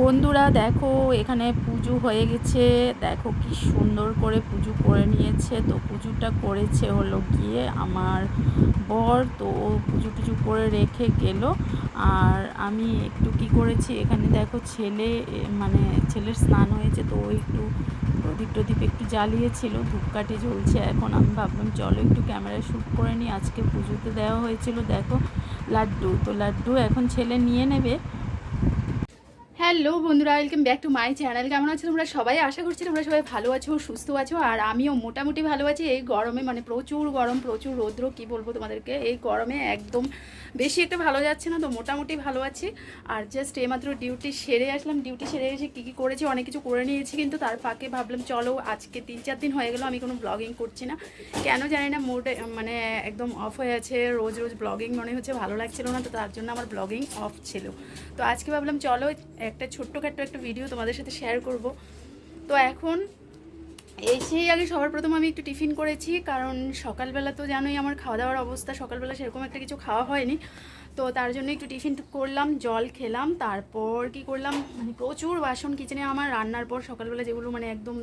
বন্ধুরা দেখো, এখানে পুজো হয়ে গেছে। দেখো কি সুন্দর করে পুজো করে নিয়েছে। তো পুজোটা করেছে হলো গিয়ে আমার বর। তো ও পুজো টুজো করে রেখে গেল। আর আমি একটু কি করেছি, এখানে দেখো ছেলে মানে ছেলের স্নান হয়েছে। তো ও একটু প্রদীপ টদীপ একটু জ্বালিয়েছিল, ধূপকাঠি জ্বলছে। এখন আমি ভাবলাম, চলো একটু ক্যামেরায় শ্যুট করে নিই। আজকে পুজোতে দেওয়া হয়েছিল, দেখো, লাড্ডু। তো লাড্ডু এখন ছেলে নিয়ে নেবে। হ্যালো বন্ধুরা welcome back to my channel কেমন আছো তোমরা? সবাই আশা করছি তোমরা সবাই ভালো আছো, সুস্থ আছো, আর আমিও মোটামুটি ভালো আছি। এই গরমে মানে প্রচুর গরম, প্রচুর রৌদ্র, কি বলব তোমাদেরকে? এই গরমে একদম বেশি একটা ভালো যাচ্ছে না, তো মোটামুটি ভালো আছি। আর জাস্ট এইমাত্র ডিউটি সেরে আসলাম। ডিউটি সেরে এসে কী কী করেছি, অনেক কিছু করে নিয়েছি, কিন্তু তার ফাঁকে ভাবলাম, চলো আজকে তিন চার দিন হয়ে গেল, আমি কোনো ব্লগিং করছি না। কেন জানি না মুড মানে একদম অফ হয়ে আছে, রোজ রোজ ব্লগিং মনে হচ্ছে ভালো লাগছিল না, তো তার জন্য আমার ব্লগিং অফ ছিল। তো আজকে ভাবলাম, চলো একটা ছোট্টখাট্ট একটা ভিডিও তোমাদের সাথে শেয়ার করব। তো এখন এসেই আগে সবার প্রথম আমি একটু টিফিন করেছি, কারণ সকালবেলা তো জানোই আমার খাওয়া দাওয়ার অবস্থা, সকালবেলা সেরকম একটা কিছু খাওয়া হয়নি। তো তার জন্য একটু টিফিন করলাম, জল খেলাম, তারপর কি করলাম মানে প্রচুর বাসন কিচেনে আমার রান্নার পর সকালবেলা যেগুলো মানে একদম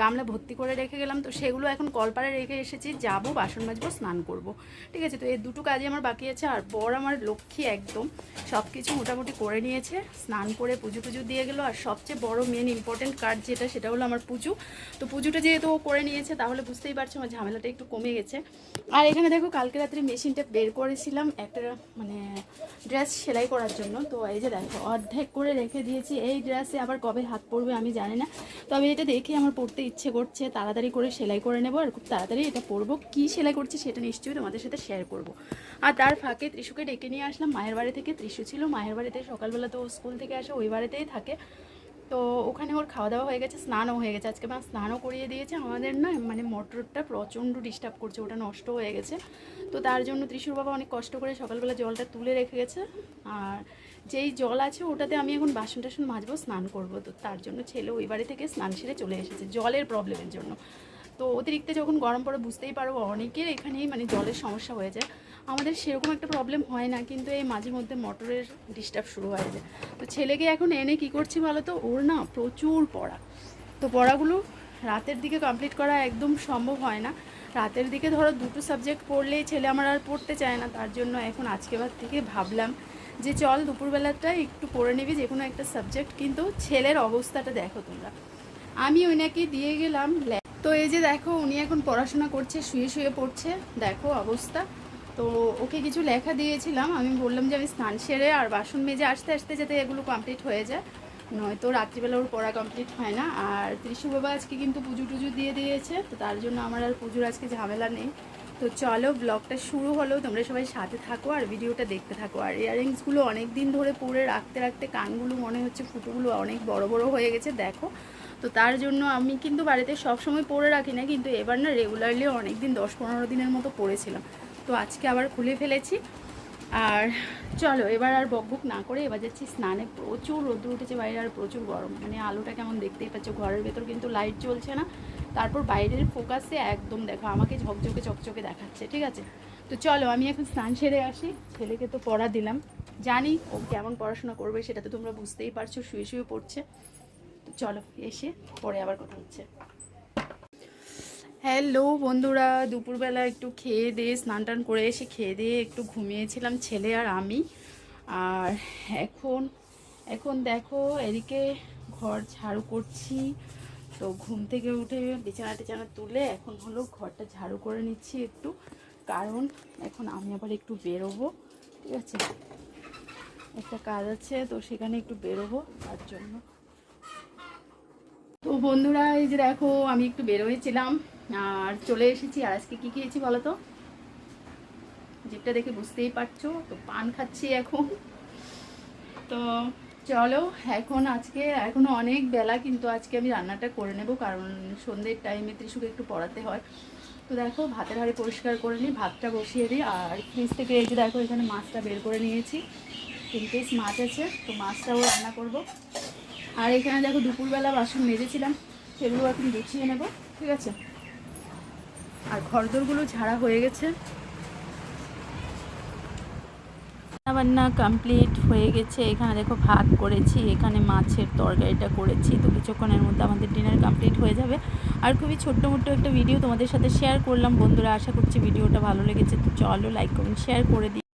গামলা ভর্তি করে রেখে গেলাম, তো সেগুলো এখন কলপাড়ে রেখে এসেছি, যাব, বাসন মাজবো, স্নান করব। ঠিক আছে, তো এই দুটো কাজে আমার বাকি আছে, আর বর আমার লক্ষ্মী একদম। সব কিছু মোটামুটি করে নিয়েছে। স্নান করে পুজো পুজো দিয়ে গেলো। আর সবচেয়ে বড় মেন ইম্পর্টেন্ট কাজ যেটা, সেটা হলো আমার পুজো। তো পুজোটা যেহেতু ও করে নিয়েছে, তাহলে বুঝতেই পারছ আমার ঝামেলাটা একটু কমে গেছে। আর এখানে দেখো, কালকে রাত্রে মেশিনটা বের করেছিলাম একটা মানে ড্রেস সেলাই করার জন্য। তো এই যে দেখো, অর্ধেক করে রেখে দিয়েছি। এই ড্রেসে আবার কবে হাত পড়বে আমি জানি না। তবে এটা দেখে আমার পড়তে ইচ্ছে করছে। তাড়াতাড়ি করে সেলাই করে নেব আর খুব তাড়াতাড়ি এটা পরবো। কী সেলাই করছি সেটা নিশ্চয়ই তোমাদের সাথে শেয়ার করব। আর তার ফাঁকে ত্রিশুকে ডেকে নিয়ে আসলাম, মায়ের বাড়ি থেকে ত্রিশু ছিল মায়ের বাড়িতে সকালবেলা তো স্কুল থেকে আসে, ওই বাড়িতেই থাকে। তো ওখানে ওর খাওয়া দাওয়া হয়ে গেছে, স্নানও হয়ে গেছে। আজকে মা স্নানও করিয়ে দিয়েছে, আমাদের না মানে মোটরটা প্রচণ্ড ডিস্টার্ব করছে, ওটা নষ্ট হয়ে গেছে। তো তার জন্য ত্রিশুর বাবা অনেক কষ্ট করে সকালবেলা জলটা তুলে রেখে গেছে। আর যেই জল আছে, ওটাতে আমি এখন বাসন টাসন মাজবো, স্নান করব। তো তার জন্য ছেলে ওই বাড়ি থেকে স্নান সেরে চলে এসেছে, জলের প্রবলেমের জন্য। তো অতিরিক্ত যখন গরম পড়ে, বুঝতেই পারো অনেকের এখানেই মানে জলের সমস্যা হয়ে যায়। আমাদের সেরকম একটা প্রবলেম হয় না, কিন্তু এই মাঝে মধ্যে মোটরের ডিস্টার্ব শুরু হয়ে। যায় তো ছেলেকে এখন এনে কি করছি বলো তো? ওর না প্রচুর পড়া। তো পড়াগুলো রাতের দিকে কমপ্লিট করা একদম সম্ভব হয় না। রাতের দিকে ধরো দুটো সাবজেক্ট পড়লেই ছেলে আমার আর পড়তে চায় না, তার জন্য এখন আজকেবার থেকে ভাবলাম যে চল দুপুরবেলাটা একটু পড়ে নিবি যে কোনো একটা সাবজেক্ট কিন্তু ছেলের অবস্থাটা দেখো তোমরা। আমি ওনাকে দিয়ে গেলাম তো এই যে দেখো, উনি এখন পড়াশোনা করছে, শুয়ে শুয়ে পড়ছে। দেখো অবস্থা। তো ওকে কিছু লেখা দিয়েছিলাম। আমি বললাম যে আমি স্নান সেরে আর বাসন মেজে আসতে আসতে যাতে এগুলো কমপ্লিট হয়ে যায়। নয়তো রাত্রিবেলা ওর পড়া কমপ্লিট হয় না। আর ত্রিশু বাবা আজকে কিন্তু পুজো টুজো দিয়ে দিয়েছে, তো তার জন্য আমার আর পুজোর আজকে ঝামেলা নেই। তো চলো ব্লগটা শুরু হলো, তোমরা সবাই সাথে থাকো আর ভিডিওটা দেখতে থাকো। আর ইয়াররিংসগুলো অনেক দিন ধরে পরে রাখতে রাখতে কানগুলো মনে হচ্ছে ফুটোগুলো অনেক বড় বড় হয়ে গেছে, দেখো। তো তার জন্য আমি কিন্তু বাড়িতে সব সময় পরে রাখি না, কিন্তু এবার না রেগুলারলি অনেক দিন দশ পনেরো দিনের মতো পরেছিলাম। তো আজকে আবার খুলে ফেলেছি। আর চলো, এবার আর বকবক না করে এবার যাচ্ছি স্নানে। প্রচুর রোদ্র উঠেছে বাইরে আর প্রচুর গরম। মানে আলোটা কেমন দেখতেই পাচ্ছ, ঘরের ভেতর কিন্তু লাইট জ্বলছে না। তারপর বাইরের ফোকাসে একদম দেখো, আমাকে ঝকঝকে চকচকে দেখাচ্ছে, ঠিক আছে? তো চলো, আমি এখন স্নান সেরে আসি। ছেলেকে তো পড়া দিলাম। জানি ও কেমন পড়াশোনা করবে, সেটা তো তোমরা বুঝতেই পারছ, শুয়ে শুয়ে পড়ছে। তো চলো, এসে পরে আবার কথা হচ্ছে। হ্যালো বন্ধুরা, দুপুরবেলা একটু খেয়ে দিয়ে, স্নান টান করে এসে খেয়ে দিয়ে একটু ঘুমিয়েছিলাম, ছেলে আর আমি। আর এখন এখন দেখো, এদিকে ঘর ঝাড়ু করছি। তো ঘুম থেকে উঠে বিছানা টিছানা তুলে এখন হলো ঘরটা ঝাড়ু করে নিচ্ছি একটু। কারণ এখন আমি আবার একটু বেরোবো, ঠিক আছে? একটা কাজ আছে, তো সেখানে একটু বেরোবো, তার জন্য। তো বন্ধুরা, এই যে দেখো, আমি একটু বেরোয়েছিলাম। আর চলে এসেছি, আর আজকে কী খেয়েছি বলো তো? জিপটা দেখে বুঝতেই পারছ, তো পান খাচ্ছি এখন। তো চলো, এখন আজকে এখনও অনেক বেলা, কিন্তু আজকে আমি রান্নাটা করে নেব, কারণ সন্ধ্যের টাইমে ত্রিশুকে একটু পড়াতে হয়। তো দেখো, ভাতের হাঁড়ি পরিষ্কার করে নিই, ভাতটা বসিয়ে দিই, আর ফ্রিজ থেকে এই যে দেখো, এখানে মাছটা বের করে নিয়েছি। তিন পিস মাছ আছে, তো মাছটাও রান্না করব। আর এখানে দেখো, দুপুরবেলা বাসন মেজেছিলাম, সেগুলো এখন গুছিয়ে নেব, ঠিক আছে? আর ঘরদোরগুলো ঝাড়া হয়ে গেছে। রান্না কমপ্লিট হয়ে গেছে। এখানে দেখো ভাত করেছি, এখানে মাছের তরকারিটা করেছি। তো কিছুক্ষণের মধ্যে আমাদের ডিনার কমপ্লিট হয়ে যাবে। আর খুবই ছোট্ট মোট্ট একটা ভিডিও তোমাদের সাথে শেয়ার করলাম। বন্ধুরা, আশা করছি ভিডিওটা ভালো লেগেছে। তো চলো লাইক কমেন্ট শেয়ার করে দিই